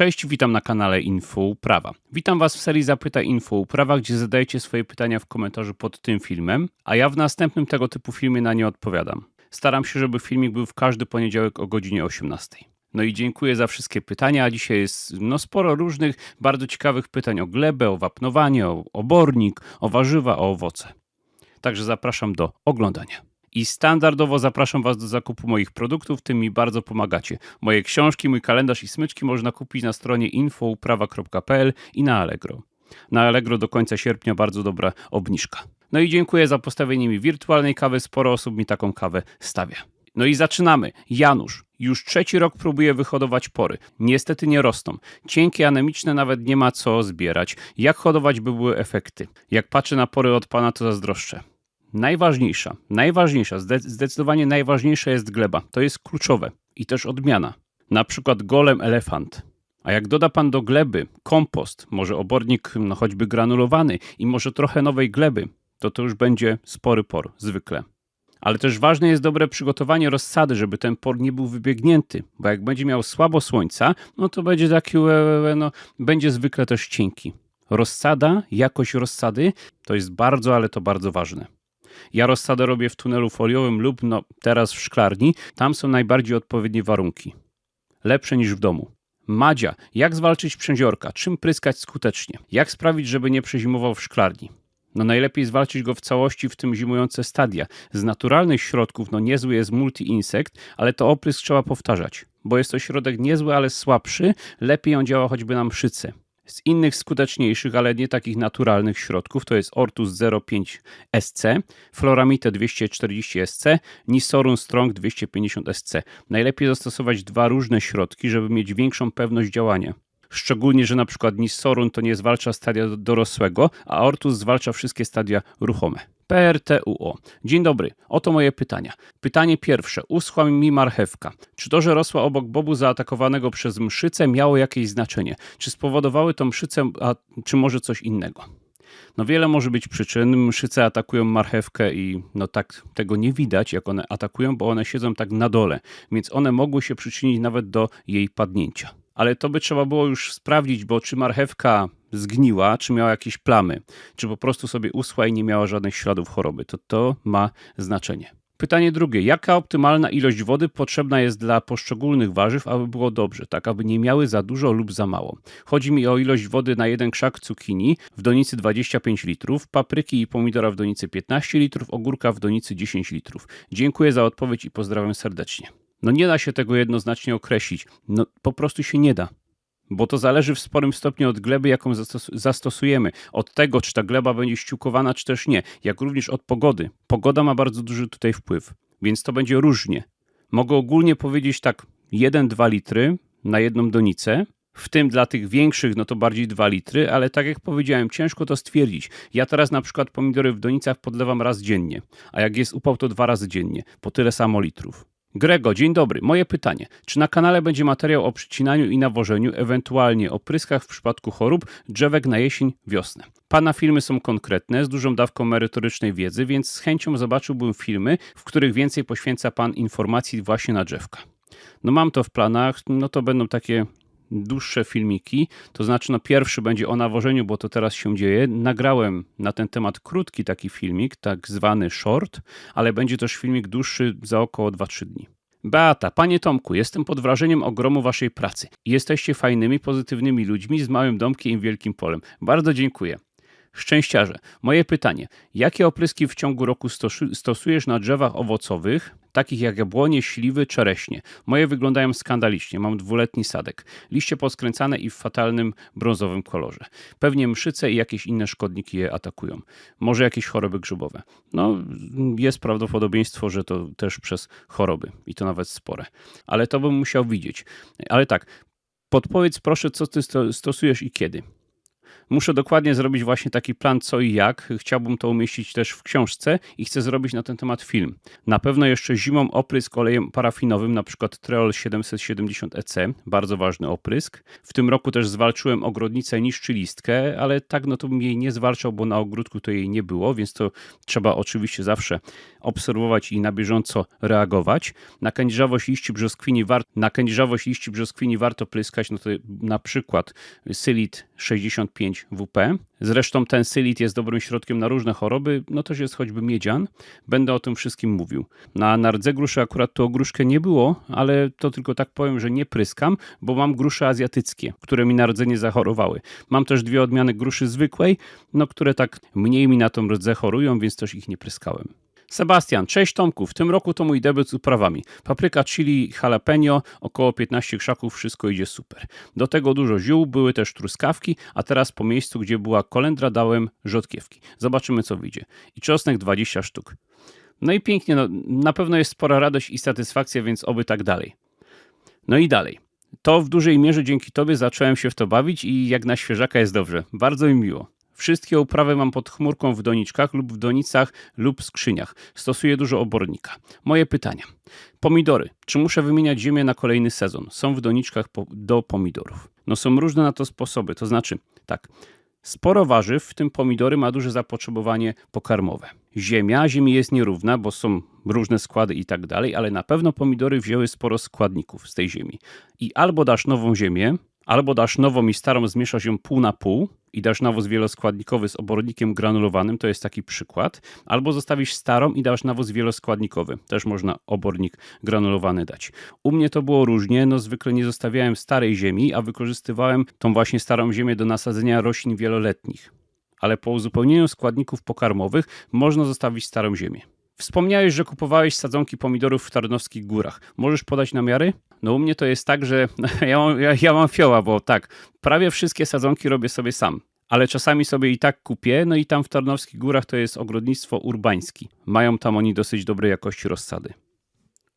Cześć, witam na kanale Info Uprawa. Witam Was w serii Zapytaj Info Uprawa, gdzie zadajecie swoje pytania w komentarzu pod tym filmem, a ja w następnym tego typu filmie na nie odpowiadam. Staram się, żeby filmik był w każdy poniedziałek o godzinie 18. No i dziękuję za wszystkie pytania. a Dzisiaj jest no, sporo różnych, bardzo ciekawych pytań o glebę, o wapnowanie, o obornik, o warzywa, o owoce. Także zapraszam do oglądania. I standardowo zapraszam Was do zakupu moich produktów, tym mi bardzo pomagacie. Moje książki, mój kalendarz i smyczki można kupić na stronie infouprawa.pl i na Allegro. Na Allegro do końca sierpnia bardzo dobra obniżka. No i dziękuję za postawienie mi wirtualnej kawy. Sporo osób mi taką kawę stawia. No i zaczynamy. Janusz. Już trzeci rok próbuje wyhodować pory. Niestety nie rosną. Cienkie, anemiczne nawet nie ma co zbierać. Jak hodować by były efekty? Jak patrzę na pory od pana, to zazdroszczę. Najważniejsza, najważniejsza, zdecydowanie najważniejsza jest gleba. To jest kluczowe i też odmiana. Na przykład golem elefant. A jak doda pan do gleby kompost, może obornik no choćby granulowany i może trochę nowej gleby, to to już będzie spory por, zwykle. Ale też ważne jest dobre przygotowanie rozsady, żeby ten por nie był wybiegnięty, bo jak będzie miał słabo słońca, no to będzie taki, no, będzie zwykle też cienki. Rozsada, jakość rozsady to jest bardzo, ale to bardzo ważne. Ja rozsadę robię w tunelu foliowym lub no, teraz w szklarni. Tam są najbardziej odpowiednie warunki. Lepsze niż w domu. Madzia, jak zwalczyć przędziorka? Czym pryskać skutecznie? Jak sprawić, żeby nie przezimował w szklarni? No najlepiej zwalczyć go w całości w tym zimujące stadia. Z naturalnych środków no niezły jest multi-insekt, ale to oprysk trzeba powtarzać, bo jest to środek niezły, ale słabszy, lepiej on działa choćby na mszycy. Z innych skuteczniejszych, ale nie takich naturalnych środków to jest Ortus 05 SC, Floramite 240 SC, Nisorun Strong 250 SC. Najlepiej zastosować dwa różne środki, żeby mieć większą pewność działania. Szczególnie, że na przykład Nisorun to nie zwalcza stadia dorosłego, a Ortus zwalcza wszystkie stadia ruchome. PRTUO. Dzień dobry, oto moje pytania. Pytanie pierwsze. Uschła mi marchewka. Czy to, że rosła obok bobu zaatakowanego przez mszycę miało jakieś znaczenie? Czy spowodowały to mszycę, a czy może coś innego? No wiele może być przyczyn. Mszyce atakują marchewkę i no tak tego nie widać, jak one atakują, bo one siedzą tak na dole, więc one mogły się przyczynić nawet do jej padnięcia ale to by trzeba było już sprawdzić, bo czy marchewka zgniła, czy miała jakieś plamy, czy po prostu sobie uschła i nie miała żadnych śladów choroby, to to ma znaczenie. Pytanie drugie. Jaka optymalna ilość wody potrzebna jest dla poszczególnych warzyw, aby było dobrze, tak aby nie miały za dużo lub za mało? Chodzi mi o ilość wody na jeden krzak cukinii w donicy 25 litrów, papryki i pomidora w donicy 15 litrów, ogórka w donicy 10 litrów. Dziękuję za odpowiedź i pozdrawiam serdecznie. No nie da się tego jednoznacznie określić. No po prostu się nie da. Bo to zależy w sporym stopniu od gleby, jaką zastosujemy. Od tego, czy ta gleba będzie ściółkowana, czy też nie. Jak również od pogody. Pogoda ma bardzo duży tutaj wpływ, więc to będzie różnie. Mogę ogólnie powiedzieć tak, 1-2 litry na jedną donicę, w tym dla tych większych, no to bardziej 2 litry, ale tak jak powiedziałem, ciężko to stwierdzić. Ja teraz na przykład pomidory w donicach podlewam raz dziennie, a jak jest upał, to dwa razy dziennie, po tyle samo litrów. Grego, dzień dobry. Moje pytanie. Czy na kanale będzie materiał o przycinaniu i nawożeniu, ewentualnie o pryskach w przypadku chorób, drzewek na jesień, wiosnę? Pana filmy są konkretne, z dużą dawką merytorycznej wiedzy, więc z chęcią zobaczyłbym filmy, w których więcej poświęca Pan informacji właśnie na drzewka. No mam to w planach, no to będą takie dłuższe filmiki. To znaczy, no pierwszy będzie o nawożeniu, bo to teraz się dzieje. Nagrałem na ten temat krótki taki filmik, tak zwany short, ale będzie też filmik dłuższy za około 2-3 dni. Beata, panie Tomku, jestem pod wrażeniem ogromu waszej pracy. Jesteście fajnymi, pozytywnymi ludźmi z małym domkiem i wielkim polem. Bardzo dziękuję. Szczęściarze, moje pytanie: jakie opryski w ciągu roku stosujesz na drzewach owocowych, takich jak jabłonie, śliwy, czereśnie? Moje wyglądają skandalicznie. Mam dwuletni sadek. Liście poskręcane i w fatalnym brązowym kolorze. Pewnie mszyce i jakieś inne szkodniki je atakują. Może jakieś choroby grzybowe. No, jest prawdopodobieństwo, że to też przez choroby i to nawet spore. Ale to bym musiał widzieć. Ale tak, podpowiedz proszę, co ty stosujesz i kiedy. Muszę dokładnie zrobić właśnie taki plan co i jak. Chciałbym to umieścić też w książce i chcę zrobić na ten temat film. Na pewno jeszcze zimą oprysk olejem parafinowym, na przykład Treol 770 EC, bardzo ważny oprysk. W tym roku też zwalczyłem ogrodnicę niszczylistkę, ale tak no to bym jej nie zwalczał, bo na ogródku to jej nie było, więc to trzeba oczywiście zawsze obserwować i na bieżąco reagować. Na kędzierzawość liści brzoskwini, war- na kędzierzawość liści brzoskwini warto pryskać, no to na przykład Sylit 65 WP. Zresztą ten sylit jest dobrym środkiem na różne choroby, no też jest choćby miedzian. Będę o tym wszystkim mówił. Na nardze gruszy akurat tu o gruszkę nie było, ale to tylko tak powiem, że nie pryskam, bo mam grusze azjatyckie, które mi na rdze nie zachorowały. Mam też dwie odmiany gruszy zwykłej, no które tak mniej mi na tą rdzę chorują, więc też ich nie pryskałem. Sebastian, cześć Tomku, w tym roku to mój debiut z uprawami. Papryka, chili, jalapeno, około 15 krzaków, wszystko idzie super. Do tego dużo ziół, były też truskawki, a teraz po miejscu, gdzie była kolendra dałem rzodkiewki. Zobaczymy co wyjdzie. I czosnek 20 sztuk. No i pięknie, no, na pewno jest spora radość i satysfakcja, więc oby tak dalej. No i dalej. To w dużej mierze dzięki Tobie zacząłem się w to bawić i jak na świeżaka jest dobrze. Bardzo mi miło. Wszystkie uprawy mam pod chmurką w doniczkach lub w donicach lub skrzyniach. Stosuję dużo obornika. Moje pytania. Pomidory. Czy muszę wymieniać ziemię na kolejny sezon? Są w doniczkach po, do pomidorów. No są różne na to sposoby. To znaczy, tak, sporo warzyw, w tym pomidory, ma duże zapotrzebowanie pokarmowe. Ziemia, ziemi jest nierówna, bo są różne składy i tak dalej, ale na pewno pomidory wzięły sporo składników z tej ziemi. I albo dasz nową ziemię, albo dasz nową i starą, zmieszasz ją pół na pół i dasz nawóz wieloskładnikowy z obornikiem granulowanym, to jest taki przykład, albo zostawisz starą i dasz nawóz wieloskładnikowy, też można obornik granulowany dać. U mnie to było różnie, no zwykle nie zostawiałem starej ziemi, a wykorzystywałem tą właśnie starą ziemię do nasadzenia roślin wieloletnich. Ale po uzupełnieniu składników pokarmowych można zostawić starą ziemię. Wspomniałeś, że kupowałeś sadzonki pomidorów w Tarnowskich Górach. Możesz podać namiary? No u mnie to jest tak, że ja mam, ja, ja mam fioła, bo tak, prawie wszystkie sadzonki robię sobie sam. Ale czasami sobie i tak kupię, no i tam w Tarnowskich Górach to jest ogrodnictwo urbański. Mają tam oni dosyć dobrej jakości rozsady.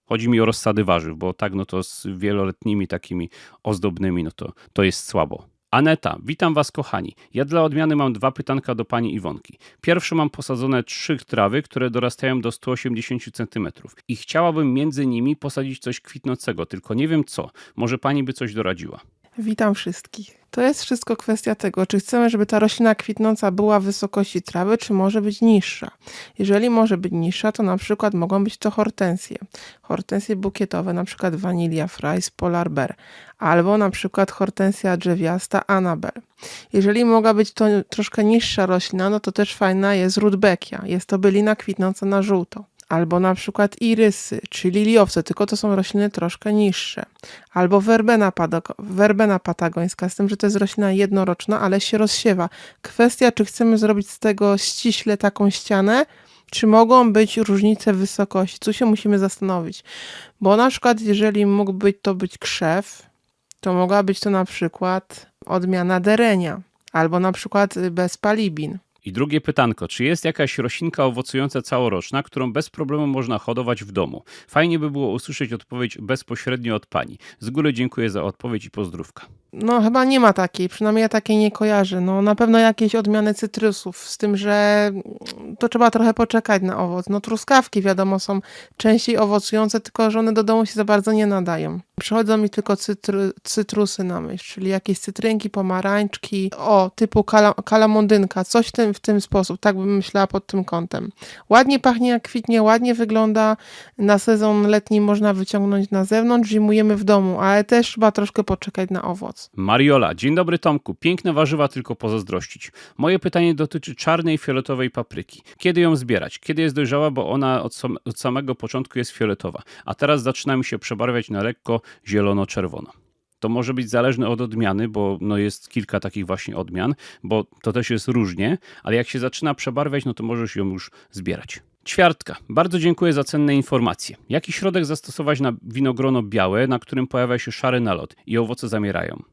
Chodzi mi o rozsady warzyw, bo tak, no to z wieloletnimi takimi ozdobnymi, no to, to jest słabo. Aneta, witam Was kochani. Ja dla odmiany mam dwa pytanka do Pani Iwonki. Pierwsze mam posadzone trzy trawy, które dorastają do 180 cm i chciałabym między nimi posadzić coś kwitnącego, tylko nie wiem co. Może Pani by coś doradziła. Witam wszystkich. To jest wszystko kwestia tego, czy chcemy, żeby ta roślina kwitnąca była w wysokości trawy, czy może być niższa. Jeżeli może być niższa, to na przykład mogą być to hortensje. Hortensje bukietowe, na przykład Vanilla Fries Polar Bear, albo na przykład hortensja drzewiasta Annabelle. Jeżeli mogła być to troszkę niższa roślina, no to też fajna jest rudbeckia. Jest to bylina kwitnąca na żółto albo na przykład irysy, czy liliowce, tylko to są rośliny troszkę niższe, albo werbena, werbena patagońska, z tym, że to jest roślina jednoroczna, ale się rozsiewa. Kwestia, czy chcemy zrobić z tego ściśle taką ścianę, czy mogą być różnice wysokości? Tu się musimy zastanowić, bo na przykład jeżeli mógł być to być krzew, to mogła być to na przykład odmiana derenia, albo na przykład bez palibin. I drugie pytanko, czy jest jakaś roślinka owocująca całoroczna, którą bez problemu można hodować w domu? Fajnie by było usłyszeć odpowiedź bezpośrednio od pani. Z góry dziękuję za odpowiedź i pozdrówka. No chyba nie ma takiej, przynajmniej ja takiej nie kojarzę. No na pewno jakieś odmiany cytrusów, z tym, że to trzeba trochę poczekać na owoc. No truskawki wiadomo są częściej owocujące, tylko że one do domu się za bardzo nie nadają. Przychodzą mi tylko cytru, cytrusy na myśl, czyli jakieś cytrynki, pomarańczki, o, typu kala, kalamondynka, coś w tym, w tym sposób, tak bym myślała pod tym kątem. Ładnie pachnie jak kwitnie, ładnie wygląda, na sezon letni można wyciągnąć na zewnątrz, zimujemy w domu, ale też trzeba troszkę poczekać na owoc. Mariola, dzień dobry Tomku, piękne warzywa tylko pozazdrościć. Moje pytanie dotyczy czarnej fioletowej papryki. Kiedy ją zbierać? Kiedy jest dojrzała, bo ona od, sam, od samego początku jest fioletowa, a teraz zaczyna mi się przebarwiać na lekko zielono-czerwono. To może być zależne od odmiany, bo no jest kilka takich właśnie odmian, bo to też jest różnie, ale jak się zaczyna przebarwiać, no to możesz ją już zbierać. Ćwiartka. Bardzo dziękuję za cenne informacje. Jaki środek zastosować na winogrono białe, na którym pojawia się szary nalot i owoce zamierają?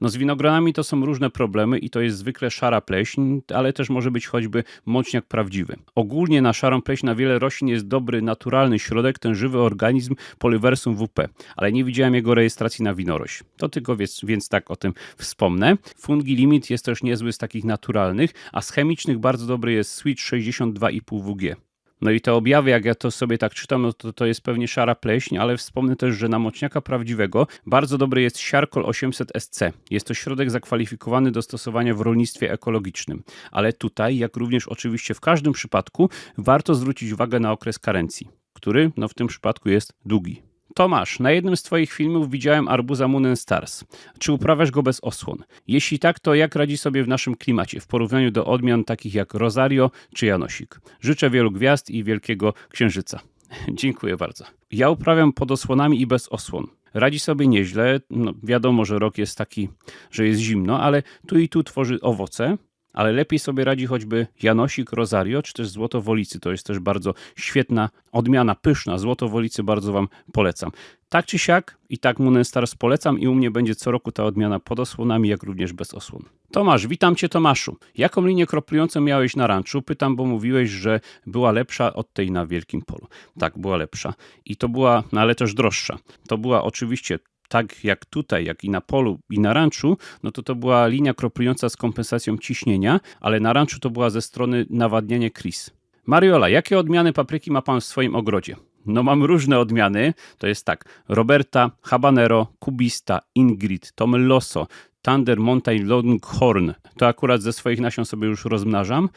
No z winogronami to są różne problemy i to jest zwykle szara pleśń, ale też może być choćby mączniak prawdziwy. Ogólnie na szarą pleśń na wiele roślin jest dobry, naturalny środek, ten żywy organizm Polyversum WP, ale nie widziałem jego rejestracji na winorość. To tylko więc, więc tak o tym wspomnę. Fungi Limit jest też niezły z takich naturalnych, a z chemicznych bardzo dobry jest Switch 62,5 WG. No i te objawy, jak ja to sobie tak czytam, no to to jest pewnie szara pleśń, ale wspomnę też, że na mocniaka prawdziwego bardzo dobry jest Siarkol 800 SC. Jest to środek zakwalifikowany do stosowania w rolnictwie ekologicznym. Ale tutaj, jak również oczywiście w każdym przypadku, warto zwrócić uwagę na okres karencji, który no w tym przypadku jest długi. Tomasz, na jednym z Twoich filmów widziałem arbuza Stars. Czy uprawiasz go bez osłon? Jeśli tak, to jak radzi sobie w naszym klimacie w porównaniu do odmian takich jak Rosario czy Janosik? Życzę wielu gwiazd i wielkiego księżyca. Dziękuję bardzo. Ja uprawiam pod osłonami i bez osłon. Radzi sobie nieźle. No, wiadomo, że rok jest taki, że jest zimno, ale tu i tu tworzy owoce. Ale lepiej sobie radzi choćby Janosik, Rosario, czy też Złotowolicy. To jest też bardzo świetna odmiana, pyszna. Złotowolicy bardzo Wam polecam. Tak czy siak, i tak Moon Stars polecam i u mnie będzie co roku ta odmiana pod osłonami, jak również bez osłon. Tomasz, witam Cię Tomaszu. Jaką linię kroplującą miałeś na ranczu? Pytam, bo mówiłeś, że była lepsza od tej na Wielkim Polu. Tak, była lepsza. I to była, no ale też droższa. To była oczywiście tak jak tutaj, jak i na polu i na ranczu, no to to była linia kroplująca z kompensacją ciśnienia, ale na ranczu to była ze strony nawadniania Chris. Mariola, jakie odmiany papryki ma Pan w swoim ogrodzie? No mam różne odmiany, to jest tak, Roberta, Habanero, Kubista, Ingrid, Tomelloso, Thunder Mountain Longhorn, to akurat ze swoich nasion sobie już rozmnażam,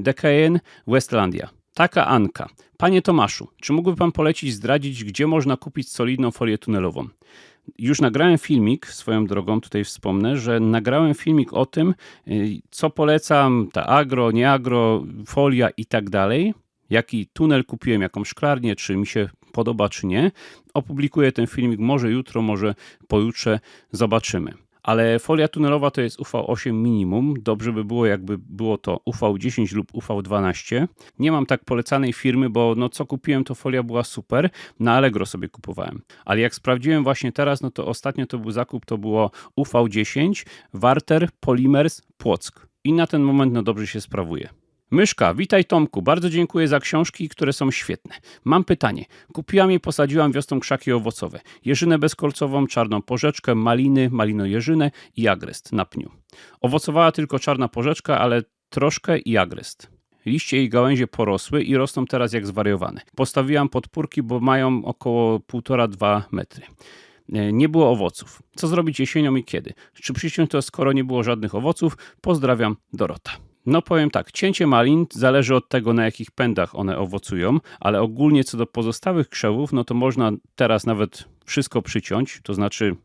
Decayen, Westlandia. Taka Anka. Panie Tomaszu, czy mógłby Pan polecić zdradzić, gdzie można kupić solidną folię tunelową? Już nagrałem filmik, swoją drogą tutaj wspomnę, że nagrałem filmik o tym, y, co polecam, ta agro, nie agro, folia i tak dalej. Jaki tunel kupiłem, jaką szklarnię, czy mi się podoba, czy nie. Opublikuję ten filmik może jutro, może pojutrze, zobaczymy. Ale folia tunelowa to jest UV8 minimum. Dobrze by było, jakby było to UV10 lub UV12. Nie mam tak polecanej firmy, bo no co kupiłem, to folia była super. Na Allegro sobie kupowałem. Ale jak sprawdziłem właśnie teraz, no to ostatnio to był zakup, to było UV10, Warter, Polymers, Płock. I na ten moment no dobrze się sprawuje. Myszka, witaj Tomku. Bardzo dziękuję za książki, które są świetne. Mam pytanie. Kupiłam i posadziłam wiosną krzaki owocowe. Jeżynę bezkolcową, czarną porzeczkę, maliny, malinojeżynę i agrest na pniu. Owocowała tylko czarna porzeczka, ale troszkę i agrest. Liście i gałęzie porosły i rosną teraz jak zwariowane. Postawiłam podpórki, bo mają około 1,5-2 metry. E, Nie było owoców. Co zrobić jesienią i kiedy? Czy przyciąć to, skoro nie było żadnych owoców? Pozdrawiam, Dorota. No powiem tak, cięcie malin zależy od tego, na jakich pędach one owocują, ale ogólnie co do pozostałych krzewów, no to można teraz nawet wszystko przyciąć, to znaczy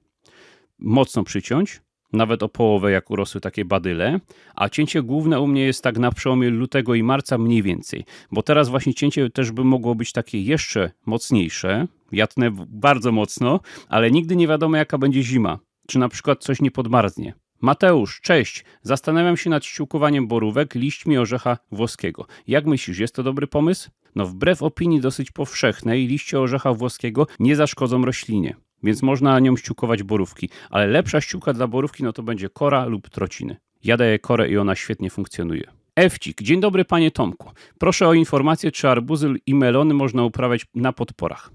mocno przyciąć, nawet o połowę, jak urosły takie badyle, a cięcie główne u mnie jest tak na przełomie lutego i marca mniej więcej, bo teraz właśnie cięcie też by mogło być takie jeszcze mocniejsze, jatne bardzo mocno, ale nigdy nie wiadomo jaka będzie zima, czy na przykład coś nie podmarznie. Mateusz, cześć. Zastanawiam się nad ściółkowaniem borówek liśćmi orzecha włoskiego. Jak myślisz, jest to dobry pomysł? No wbrew opinii dosyć powszechnej, liście orzecha włoskiego nie zaszkodzą roślinie, więc można na nią ściółkować borówki, ale lepsza ściółka dla borówki no to będzie kora lub trociny. Ja daję korę i ona świetnie funkcjonuje. Ewcik, dzień dobry panie Tomku. Proszę o informację, czy arbuzy i melony można uprawiać na podporach.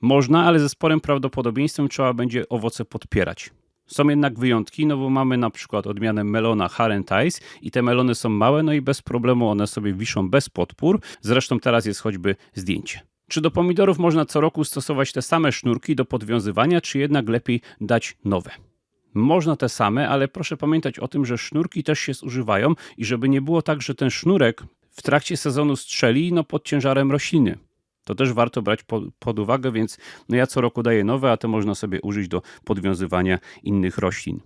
Można, ale ze sporym prawdopodobieństwem trzeba będzie owoce podpierać. Są jednak wyjątki, no bo mamy na przykład odmianę melona Harentice i te melony są małe, no i bez problemu one sobie wiszą bez podpór. Zresztą teraz jest choćby zdjęcie. Czy do pomidorów można co roku stosować te same sznurki do podwiązywania, czy jednak lepiej dać nowe? Można te same, ale proszę pamiętać o tym, że sznurki też się zużywają i żeby nie było tak, że ten sznurek w trakcie sezonu strzeli no pod ciężarem rośliny. To też warto brać pod, pod uwagę, więc no ja co roku daję nowe, a te można sobie użyć do podwiązywania innych roślin.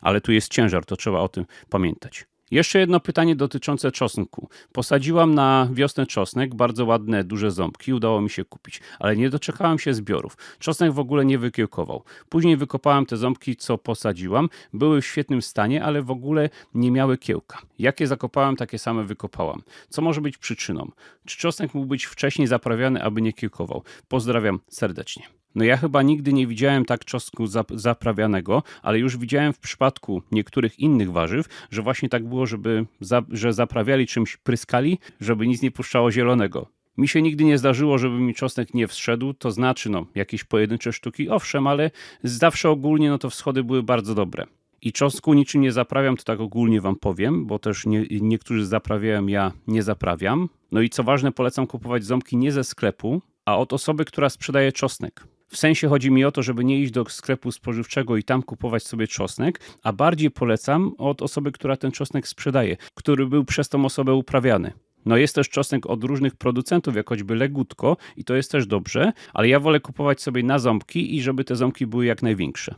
Ale tu jest ciężar, to trzeba o tym pamiętać. Jeszcze jedno pytanie dotyczące czosnku. Posadziłam na wiosnę czosnek, bardzo ładne, duże ząbki, udało mi się kupić, ale nie doczekałam się zbiorów. Czosnek w ogóle nie wykiełkował. Później wykopałam te ząbki, co posadziłam, były w świetnym stanie, ale w ogóle nie miały kiełka. Jakie zakopałam, takie same wykopałam. Co może być przyczyną? Czy czosnek mógł być wcześniej zaprawiany, aby nie kiełkował? Pozdrawiam serdecznie. No ja chyba nigdy nie widziałem tak czosnku zap- zaprawianego, ale już widziałem w przypadku niektórych innych warzyw, że właśnie tak było, żeby za- że zaprawiali czymś, pryskali, żeby nic nie puszczało zielonego. Mi się nigdy nie zdarzyło, żeby mi czosnek nie wszedł, to znaczy no jakieś pojedyncze sztuki, owszem, ale zawsze ogólnie no to wschody były bardzo dobre. I czosnku niczym nie zaprawiam, to tak ogólnie wam powiem, bo też nie, niektórzy zaprawiają, ja nie zaprawiam. No i co ważne, polecam kupować ząbki nie ze sklepu, a od osoby, która sprzedaje czosnek. W sensie chodzi mi o to, żeby nie iść do sklepu spożywczego i tam kupować sobie czosnek, a bardziej polecam od osoby, która ten czosnek sprzedaje, który był przez tą osobę uprawiany. No jest też czosnek od różnych producentów, jak choćby Legutko i to jest też dobrze, ale ja wolę kupować sobie na ząbki i żeby te ząbki były jak największe.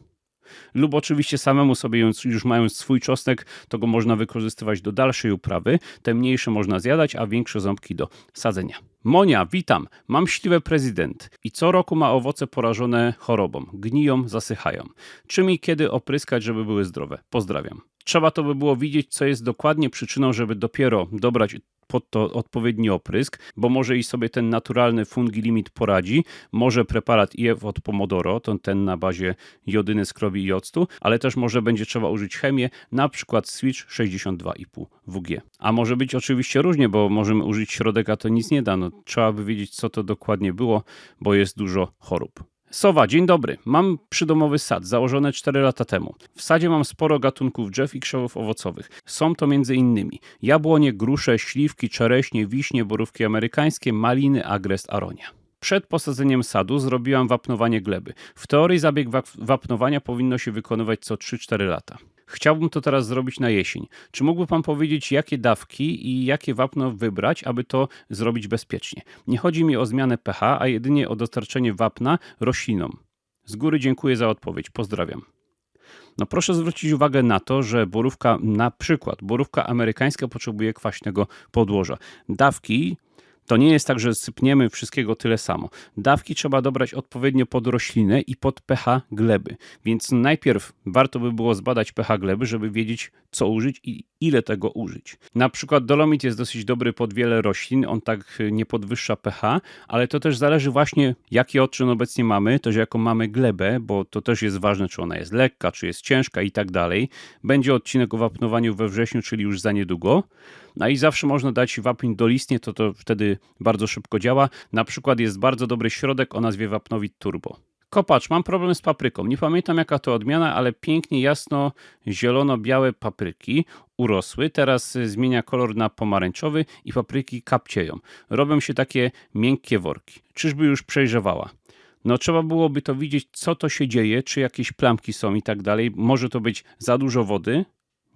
Lub oczywiście samemu sobie już- mając swój czosnek, to go można wykorzystywać do dalszej uprawy. Te mniejsze można zjadać, a większe ząbki do sadzenia. Monia, witam. Mam śliwę prezydent i co roku ma owoce porażone chorobą. Gniją, zasychają. Czym i kiedy opryskać, żeby były zdrowe? Pozdrawiam. Trzeba to by było widzieć, co jest dokładnie przyczyną, żeby dopiero dobrać pod to odpowiedni oprysk, bo może i sobie ten naturalny fungi limit poradzi, może preparat IF od Pomodoro, to ten na bazie jodyny, skrobi i octu, ale też może będzie trzeba użyć chemię, na przykład Switch 62,5 WG. A może być oczywiście różnie, bo możemy użyć środek, a to nic nie da. No, trzeba by wiedzieć, co to dokładnie było, bo jest dużo chorób. Sowa, dzień dobry. Mam przydomowy sad założony 4 lata temu. W sadzie mam sporo gatunków drzew i krzewów owocowych. Są to m.in. jabłonie, grusze, śliwki, czereśnie, wiśnie, borówki amerykańskie, maliny, agrest, aronia. Przed posadzeniem sadu zrobiłam wapnowanie gleby. W teorii zabieg wap- wapnowania powinno się wykonywać co 3-4 lata. Chciałbym to teraz zrobić na jesień. Czy mógłby Pan powiedzieć, jakie dawki i jakie wapno wybrać, aby to zrobić bezpiecznie? Nie chodzi mi o zmianę pH, a jedynie o dostarczenie wapna roślinom. Z góry dziękuję za odpowiedź. Pozdrawiam. No proszę zwrócić uwagę na to, że borówka, na przykład borówka amerykańska potrzebuje kwaśnego podłoża. Dawki to nie jest tak, że sypniemy wszystkiego tyle samo. Dawki trzeba dobrać odpowiednio pod roślinę i pod pH gleby. Więc najpierw warto by było zbadać pH gleby, żeby wiedzieć, co użyć i ile tego użyć. Na przykład dolomit jest dosyć dobry pod wiele roślin, on tak nie podwyższa pH, ale to też zależy właśnie, jaki odczyn obecnie mamy, też jaką mamy glebę, bo to też jest ważne, czy ona jest lekka, czy jest ciężka i tak dalej. Będzie odcinek o wapnowaniu we wrześniu, czyli już za niedługo. No i zawsze można dać wapń dolistnie, to to wtedy bardzo szybko działa. Na przykład jest bardzo dobry środek o nazwie Wapnowit Turbo. Kopacz, mam problem z papryką. Nie pamiętam jaka to odmiana, ale pięknie jasno zielono-białe papryki urosły. Teraz y, zmienia kolor na pomarańczowy i papryki kapcieją. Robią się takie miękkie worki. Czyżby już przejrzewała? No trzeba byłoby to widzieć, co to się dzieje, czy jakieś plamki są i tak dalej. Może to być za dużo wody,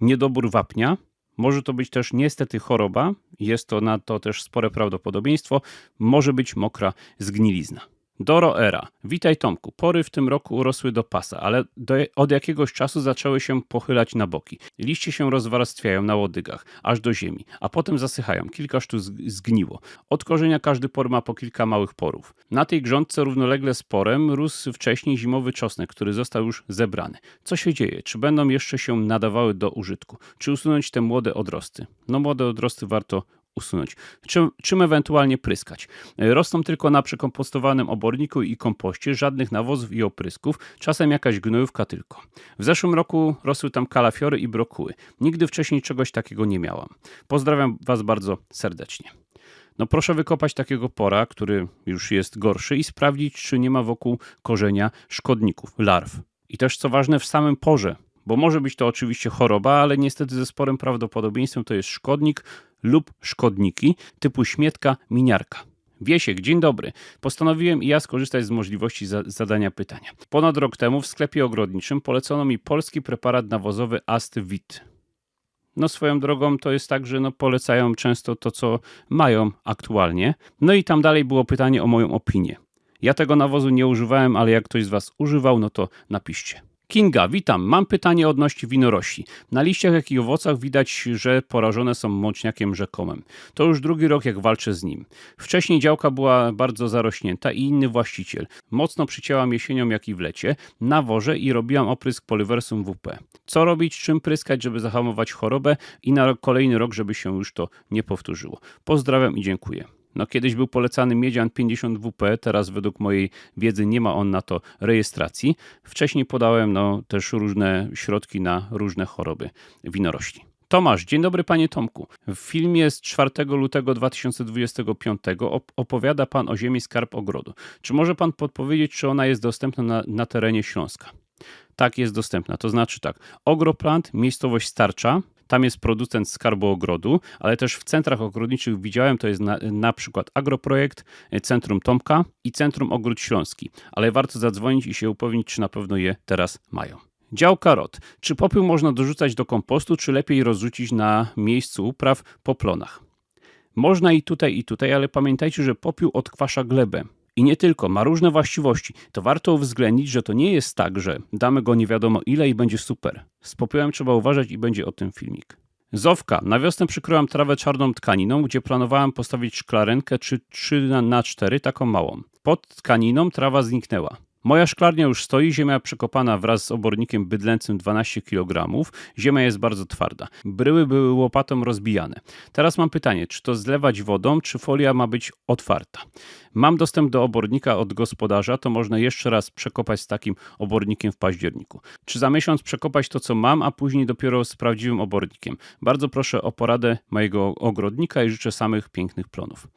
niedobór wapnia, może to być też niestety choroba, jest to na to też spore prawdopodobieństwo, może być mokra zgnilizna. Doro Era. Witaj Tomku. Pory w tym roku urosły do pasa, ale do, od jakiegoś czasu zaczęły się pochylać na boki. Liście się rozwarstwiają na łodygach, aż do ziemi, a potem zasychają. Kilka sztuk zg- zgniło. Od korzenia każdy por ma po kilka małych porów. Na tej grządce równolegle z porem rósł wcześniej zimowy czosnek, który został już zebrany. Co się dzieje? Czy będą jeszcze się nadawały do użytku? Czy usunąć te młode odrosty? No młode odrosty warto usunąć. Czym, czym ewentualnie pryskać? E, Rosną tylko na przekompostowanym oborniku i kompoście, żadnych nawozów i oprysków, czasem jakaś gnojówka tylko. W zeszłym roku rosły tam kalafiory i brokuły. Nigdy wcześniej czegoś takiego nie miałam. Pozdrawiam Was bardzo serdecznie. No proszę wykopać takiego pora, który już jest gorszy i sprawdzić, czy nie ma wokół korzenia szkodników, larw. I też co ważne, w samym porze, bo może być to oczywiście choroba, ale niestety ze sporym prawdopodobieństwem to jest szkodnik lub szkodniki typu śmietka, miniarka. Wiesiek, dzień dobry. Postanowiłem i ja skorzystać z możliwości za zadania pytania. Ponad rok temu w sklepie ogrodniczym polecono mi polski preparat nawozowy Astvit. No swoją drogą to jest tak, że no polecają często to, co mają aktualnie. No i tam dalej było pytanie o moją opinię. Ja tego nawozu nie używałem, ale jak ktoś z Was używał, no to napiszcie. Kinga, witam. Mam pytanie odnośnie winorośli. Na liściach, jak i owocach widać, że porażone są mączniakiem rzekomym. To już drugi rok, jak walczę z nim. Wcześniej działka była bardzo zarośnięta i inny właściciel. Mocno przycięłam jesienią, jak i w lecie, na worze i robiłam oprysk Polyversum WP. Co robić, czym pryskać, żeby zahamować chorobę i na kolejny rok, żeby się już to nie powtórzyło. Pozdrawiam i dziękuję. No kiedyś był polecany miedzian 50 WP, teraz według mojej wiedzy nie ma on na to rejestracji. Wcześniej podałem no, też różne środki na różne choroby winorośli. Tomasz, dzień dobry panie Tomku. W filmie z 4 lutego 2025 op- opowiada pan o ziemi Skarb Ogrodu. Czy może pan podpowiedzieć, czy ona jest dostępna na, na terenie Śląska? Tak, jest dostępna. To znaczy tak, Ogroplant, miejscowość Starcza, tam jest producent Skarbu Ogrodu, ale też w centrach ogrodniczych widziałem, to jest na, na przykład Agroprojekt, Centrum Tomka i Centrum Ogród Śląski. Ale warto zadzwonić i się upewnić, czy na pewno je teraz mają. Działka ROT. Czy popiół można dorzucać do kompostu, czy lepiej rozrzucić na miejscu upraw po plonach? Można i tutaj, i tutaj, ale pamiętajcie, że popiół odkwasza glebę. I nie tylko, ma różne właściwości. To warto uwzględnić, że to nie jest tak, że damy go nie wiadomo ile i będzie super. Z popiołem trzeba uważać i będzie o tym filmik. Zowka. Na wiosnę przykryłam trawę czarną tkaniną, gdzie planowałam postawić szklarenkę czy 3 na- na 4, taką małą. Pod tkaniną trawa zniknęła. Moja szklarnia już stoi, ziemia przekopana wraz z obornikiem bydlęcym 12 kg. Ziemia jest bardzo twarda. Bryły były łopatą rozbijane. Teraz mam pytanie, czy to zlewać wodą, czy folia ma być otwarta? Mam dostęp do obornika od gospodarza, to można jeszcze raz przekopać z takim obornikiem w październiku. Czy za miesiąc przekopać to, co mam, a później dopiero z prawdziwym obornikiem? Bardzo proszę o poradę mojego ogrodnika i życzę samych pięknych plonów.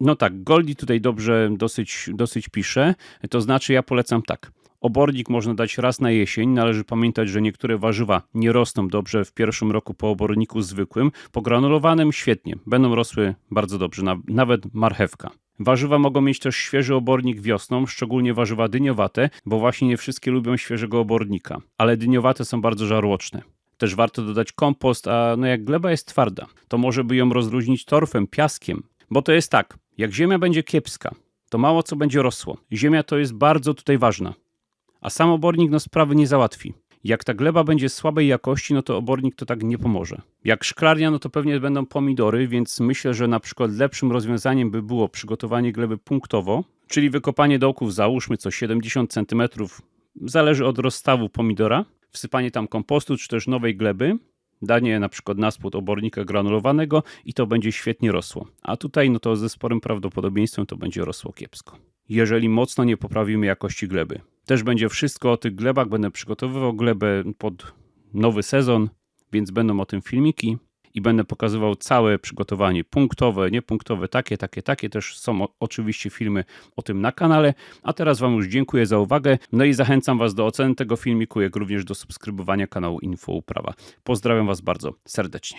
No tak, Goldi tutaj dobrze dosyć, dosyć pisze. To znaczy, ja polecam tak. Obornik można dać raz na jesień. Należy pamiętać, że niektóre warzywa nie rosną dobrze w pierwszym roku po oborniku zwykłym. Po granulowanym świetnie, będą rosły bardzo dobrze, na, nawet marchewka. Warzywa mogą mieć też świeży obornik wiosną, szczególnie warzywa dyniowate, bo właśnie nie wszystkie lubią świeżego obornika, ale dyniowate są bardzo żarłoczne. Też warto dodać kompost, a no jak gleba jest twarda, to może by ją rozluźnić torfem, piaskiem, bo to jest tak, jak ziemia będzie kiepska, to mało co będzie rosło. Ziemia to jest bardzo tutaj ważna, a sam obornik no sprawy nie załatwi. Jak ta gleba będzie słabej jakości, no to obornik to tak nie pomoże. Jak szklarnia, no to pewnie będą pomidory, więc myślę, że na przykład lepszym rozwiązaniem by było przygotowanie gleby punktowo, czyli wykopanie dołków załóżmy co 70 cm, zależy od rozstawu pomidora, wsypanie tam kompostu czy też nowej gleby, danie na przykład na spód obornika granulowanego i to będzie świetnie rosło. A tutaj no to ze sporym prawdopodobieństwem to będzie rosło kiepsko. Jeżeli mocno nie poprawimy jakości gleby. Też będzie wszystko o tych glebach, będę przygotowywał glebę pod nowy sezon, więc będą o tym filmiki i będę pokazywał całe przygotowanie punktowe, niepunktowe, takie, takie, takie. Też są oczywiście filmy o tym na kanale. A teraz Wam już dziękuję za uwagę. No i zachęcam Was do oceny tego filmiku, jak również do subskrybowania kanału Info Uprawa. Pozdrawiam Was bardzo serdecznie.